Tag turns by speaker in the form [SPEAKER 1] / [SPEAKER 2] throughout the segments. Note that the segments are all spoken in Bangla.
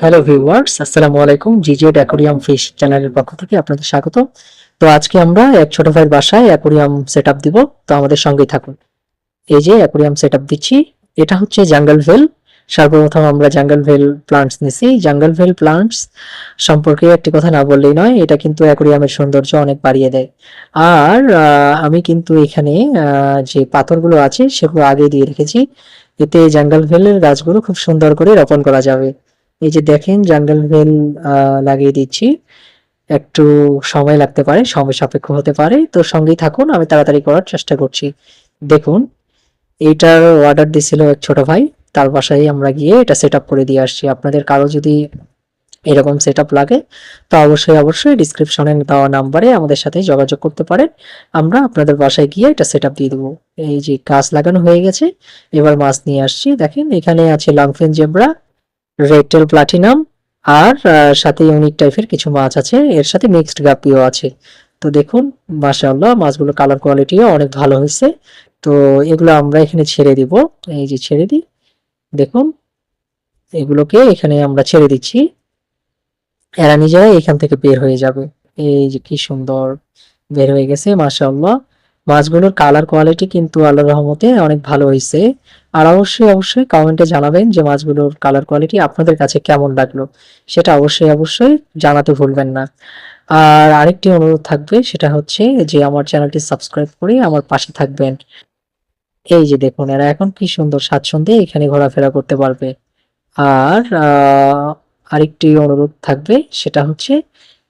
[SPEAKER 1] হ্যালো ভিউয়ার্স আসসালামু আলাইকুম জিজে অ্যাকোরিয়াম ফিশ চ্যানেলের পক্ষ থেকে আপনাদের স্বাগত। তো আজকে আমরা এক ছোট ভাইয়ের বাসায় অ্যাকোরিয়াম সেট দিব। তো আমাদের সঙ্গেই থাকুন। এই যে অ্যাকোরিয়াম সেট আপ দিচ্ছি। এটা হচ্ছে জাঙ্গল ভেল সর্বপ্রথম আমরা জাঙ্গল ভেল প্লান্টস নিছি। জাঙ্গল ভেল প্লান্টস সম্পর্কে একটি কথা না বললেই নয়, এটা কিন্তু অ্যাকোরিয়ামের সৌন্দর্য অনেক বাড়িয়ে দেয়। আর আমি কিন্তু এখানে যে পাথরগুলো আছে, সেগুলো আগে দিয়ে রেখেছি। এতে জাঙ্গল ভেলের গাছগুলো খুব সুন্দর করে রোপণ করা যাবে। এই যে দেখেন জাঙ্গল ভেল লাগিয়ে দিচ্ছি। একটু সময় লাগতে পারে, সময় সাপেক্ষ হতে পারে। তো সঙ্গেই থাকুন, আমি তাড়াতাড়ি করার চেষ্টা করছি। দেখুন, এইটার অর্ডার দিছিল এক ছোট ভাই, তার বাসায় আমরা গিয়ে এটা সেট করে দিয়ে আসছি। আপনাদের কারও যদি এরকম সেট লাগে, তো অবশ্যই অবশ্যই ডিসক্রিপশনে দেওয়া নাম্বারে আমাদের সাথে যোগাযোগ করতে পারেন। আমরা আপনাদের বাসায় গিয়ে এটা সেট দিয়ে দেবো। এই যে গাছ লাগানো হয়ে গেছে, এবার মাছ নিয়ে আসছি। দেখেন, এখানে আছে লংফেন জেব্রা রেডটেল প্লাটিনাম আর সাথে ইউনিক টাইপের কিছু মাছ আছে। এর সাথে মিক্সড গাপিও আছে। তো দেখুন, মাশাআল্লাহ, মাছগুলো কালার কোয়ালিটিও অনেক ভালো হয়েছে। তো এগুলো আমরা এখানে ছেড়ে দিব। এই যে ছেড়ে দিই। দেখুন, এগুলোকে এখানে আমরা ছেড়ে দিচ্ছি। এরা নিজেরাই এখান থেকে বের হয়ে যাবে। এই যে কি সুন্দর, বের হয়ে গেছে, মাশাআল্লাহ। মাছগুলোর কালার কোয়ালিটি কিন্তু আল্লাহ রহমতে অনেক ভালো হয়েছে। আর অবশ্যই অবশ্যই কমেন্টে জানাবেন যে মাছগুলোর কালার কোয়ালিটি আপনাদের কাছে কেমন লাগল। সেটা অবশ্যই অবশ্যই জানাতে ভুলবেন না। আর আরেকটি অনুরোধ থাকবে, সেটা হচ্ছে যে আমার চ্যানেলটি সাবস্ক্রাইব করে আমার পাশে থাকবেন। এই যে দেখুন, এরা এখন কি সুন্দর স্বাচ্ছন্দ্যে এখানে ঘোরাফেরা করতে পারবে। আর আরেকটি অনুরোধ থাকবে, সেটা হচ্ছে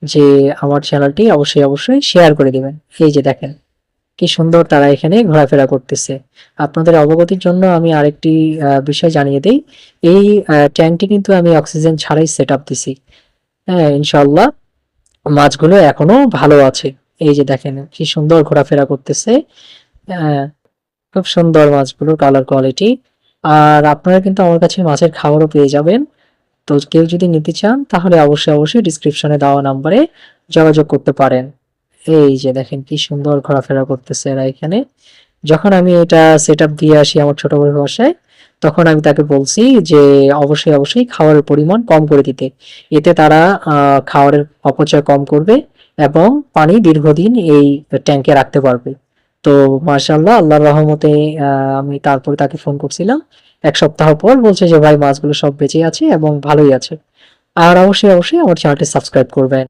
[SPEAKER 1] যে আমার চ্যানেলটি অবশ্যই অবশ্যই শেয়ার করে দিবেন। এই যে দেখেন কি সুন্দর তারা এখানে ঘোরাফেরা করতেছে। আপনাদের অবগতির জন্য আমি আরেকটি বিষয় জানিয়ে দেই। এই ট্যাঙ্কটি কিন্তু আমি অক্সিজেন ছাড়াই সেট আপ দিছি। হ্যাঁ ইনশাল্লাহ মাছগুলো এখনও ভালো আছে। এই যে দেখেন কি সুন্দর ঘোরাফেরা করতেছে। আহ, খুব সুন্দর মাছগুলোর কালার কোয়ালিটি আর আপনারা কিন্তু আমার কাছে মাছের খাবারও পেয়ে যাবেন। তো কেউ যদি নিতে চান তাহলে অবশ্যই অবশ্যই ডিসক্রিপশনে দেওয়া নাম্বারে যোগাযোগ করতে পারেন। এই যে দেখেন কি সুন্দর ঘোরাফেরা করতেছে এরা এখানে। যখন আমি এটা সেট দিয়ে আসি আমার ছোট বড় বাসায়, তখন আমি তাকে বলছি যে অবশ্যই অবশ্যই খাওয়ারের পরিমাণ কম করে দিতে। এতে তারা খাবারের অপচয় কম করবে এবং পানি দীর্ঘদিন এই ট্যাঙ্কে রাখতে পারবে। তো মার্শাল্লাহ আল্লাহর রহমতে আমি তারপরে তাকে ফোন করছিলাম। এক সপ্তাহ পর বলছে যে, ভাই, মাছগুলো সব বেঁচে আছে এবং ভালোই আছে। আর অবশ্যই অবশ্যই আমার চ্যানেলটি সাবস্ক্রাইব করবেন।